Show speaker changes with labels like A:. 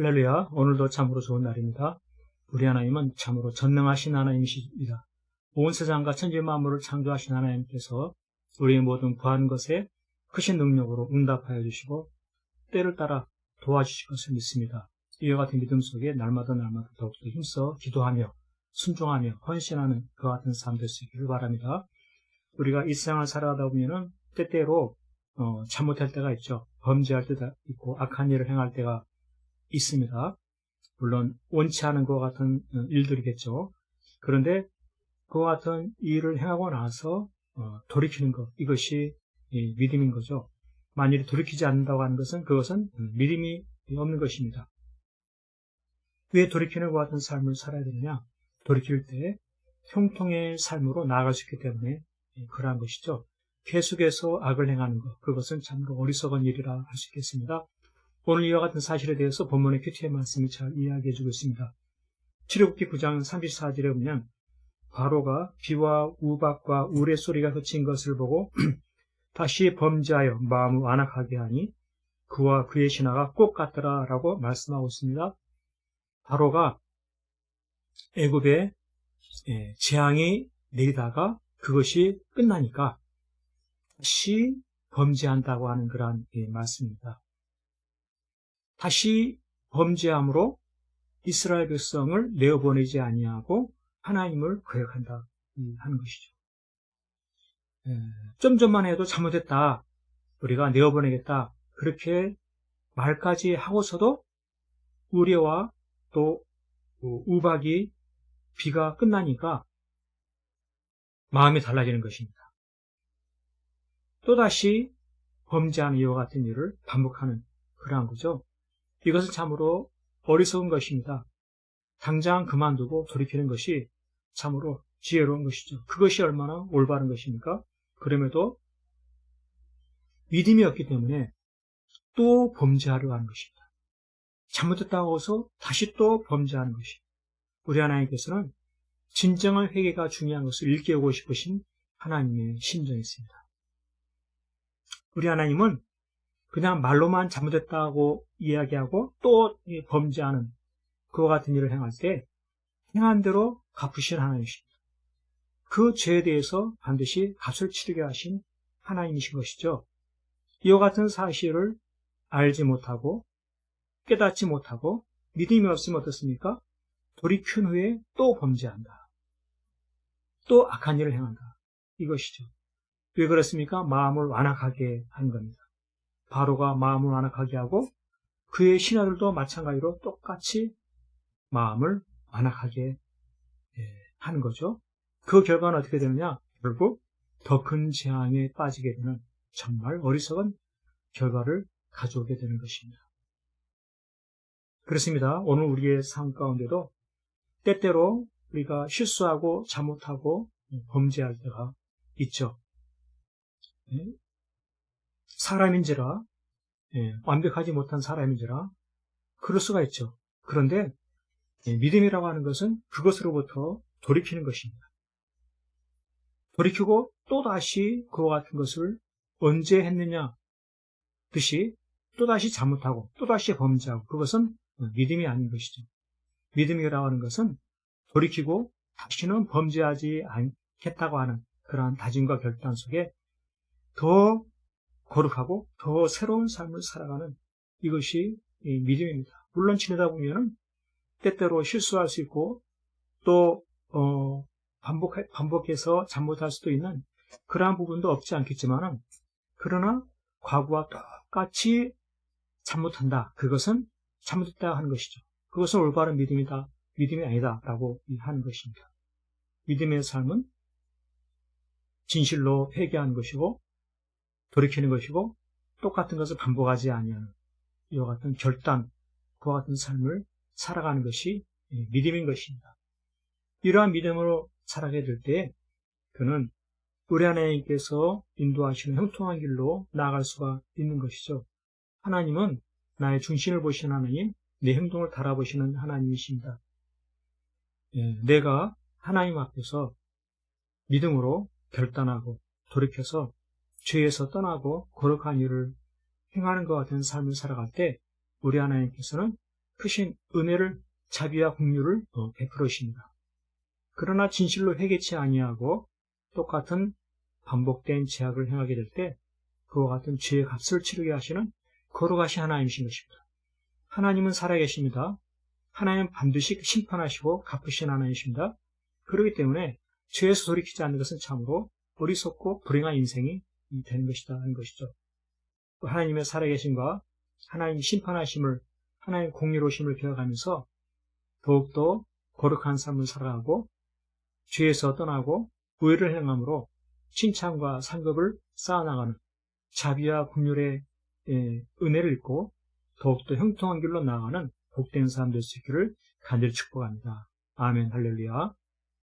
A: 할렐루야, 오늘도 참으로 좋은 날입니다. 우리 하나님은 참으로 전능하신 하나님이십니다. 온 세상과 천지 만물을 창조하신 하나님께서 우리의 모든 구한 것에 크신 능력으로 응답하여 주시고 때를 따라 도와주실 것을 믿습니다. 이와 같은 믿음 속에 날마다 날마다 더욱더 힘써 기도하며 순종하며 헌신하는 그 같은 삶 될 수 있기를 바랍니다. 우리가 이 세상을 살아가다 보면은 때때로 어, 잘못할 때가 있죠. 범죄할 때가 있고 악한 일을 행할 때가 있습니다. 물론 원치 않은 것 같은 어, 일들이겠죠. 그런데 그와 같은 일을 행하고 나서 어, 돌이키는 것 이것이 믿음인 거죠. 만일 돌이키지 않는다고 하는 것은 그것은 믿음이 없는 것입니다. 왜 돌이키는 것 같은 삶을 살아야 되느냐? 돌이킬 때 형통의 삶으로 나아갈 수 있기 때문에 그러한 것이죠. 계속해서 악을 행하는 것, 그것은 참으로 어리석은 일이라 할 수 있겠습니다. 오늘 이와 같은 사실에 대해서 본문의 큐티의 말씀이 잘 이야기해 주고 있습니다. 출애굽기 9장 34절에 보면 바로가 비와 우박과 우레 소리가 그친 것을 보고 다시 범죄하여 마음을 완악하게 하니 그와 그의 신하가 꼭 같더라 라고 말씀하고 있습니다. 바로가 애굽에 예, 재앙이 내리다가 그것이 끝나니까 다시 범죄한다고 하는 그러한 예, 말씀입니다. 다시 범죄함으로 이스라엘 백성을 내어보내지 아니하고 하나님을 거역한다 하는 것이죠. 예, 좀 전만 해도 잘못했다. 우리가 내어보내겠다. 그렇게 말까지 하고서도 우려와 또 우박이 비가 끝나니까 마음이 달라지는 것입니다. 또다시 범죄하는 이와 같은 일을 반복하는 그러한 거죠. 이것은 참으로 어리석은 것입니다. 당장 그만두고 돌이키는 것이 참으로 지혜로운 것이죠. 그것이 얼마나 올바른 것입니까? 그럼에도 믿음이 없기 때문에 또 범죄하려 하는 것입니다. 잘못했다고 해서 다시 또 범죄하는 것이. 우리 하나님께서는 진정한 회개가 중요한 것을 일깨우고 싶으신 하나님의 심정이 있습니다. 우리 하나님은 그냥 말로만 잘못했다고 이야기하고 또 범죄하는 그와 같은 일을 행할 때 행한 대로 갚으신 하나님이십니다. 그 죄에 대해서 반드시 값을 치르게 하신 하나님이신 것이죠. 이와 같은 사실을 알지 못하고 깨닫지 못하고 믿음이 없으면 어떻습니까? 돌이킨 후에 또 범죄한다. 또 악한 일을 행한다. 이것이죠. 왜 그렇습니까? 마음을 완악하게 한 겁니다. 바로가 마음을 완악하게 하고 그의 신하들도 마찬가지로 똑같이 마음을 완악하게 예, 하는 거죠. 그 결과는 어떻게 되느냐? 결국 더 큰 재앙에 빠지게 되는 정말 어리석은 결과를 가져오게 되는 것입니다. 그렇습니다. 오늘 우리의 삶 가운데도 때때로 우리가 실수하고 잘못하고 범죄할 때가 있죠. 예? 사람인지라 예, 완벽하지 못한 사람인지라 그럴 수가 있죠. 그런데 예, 믿음이라고 하는 것은 그것으로부터 돌이키는 것입니다. 돌이키고 또다시 그와 같은 것을 언제 했느냐 듯이 또다시 잘못하고 또다시 범죄하고 그것은 믿음이 아닌 것이죠. 믿음이라고 하는 것은 돌이키고 다시는 범죄하지 않겠다고 하는 그러한 다짐과 결단 속에 더 거룩하고 더 새로운 삶을 살아가는 이것이 믿음입니다. 물론 지내다 보면은 때때로 실수할 수 있고 또 어, 반복 반복해서 잘못할 수도 있는 그러한 부분도 없지 않겠지만은 그러나 과거와 똑같이 잘못한다. 그것은 잘못했다 하는 것이죠. 그것은 올바른 믿음이다. 믿음이 아니다라고 하는 것입니다. 믿음의 삶은 진실로 회개하는 것이고 돌이키는 것이고 똑같은 것을 반복하지 아니하는 이와 같은 결단, 그와 같은 삶을 살아가는 것이 믿음인 것입니다. 이러한 믿음으로 살아가게 될 때 그는 우리 하나님께서 인도하시는 형통한 길로 나아갈 수가 있는 것이죠. 하나님은 나의 중심을 보시는 하나님, 내 행동을 달아보시는 하나님이십니다. 예, 내가 하나님 앞에서 믿음으로 결단하고 돌이켜서 죄에서 떠나고 거룩한 일을 행하는 것 같은 삶을 살아갈 때 우리 하나님께서는 크신 은혜를 자비와 국류를 어, 베풀으십니다. 그러나 진실로 회개치 아니하고 똑같은 반복된 제약을 행하게 될 때 그와 같은 죄의 값을 치르게 하시는 거룩하신 하나님이신 것입니다. 하나님은 살아계십니다. 하나님은 반드시 심판하시고 갚으신 하나님이십니다. 그렇기 때문에 죄에서 돌이키지 않는 것은 참으로 어리석고 불행한 인생이 되는 것이다 하는 것이죠. 하나님의 살아계심과 하나님 심판하심을 하나님 공의로심을 배워가면서 더욱더 거룩한 삶을 살아가고 죄에서 떠나고 의를 행함으로 칭찬과 상급을 쌓아나가는 자비와 국률의 은혜를 입고 더욱더 형통한 길로 나아가는 복된 사람 될 수 있기를 간절히 축복합니다. 아멘 할렐루야.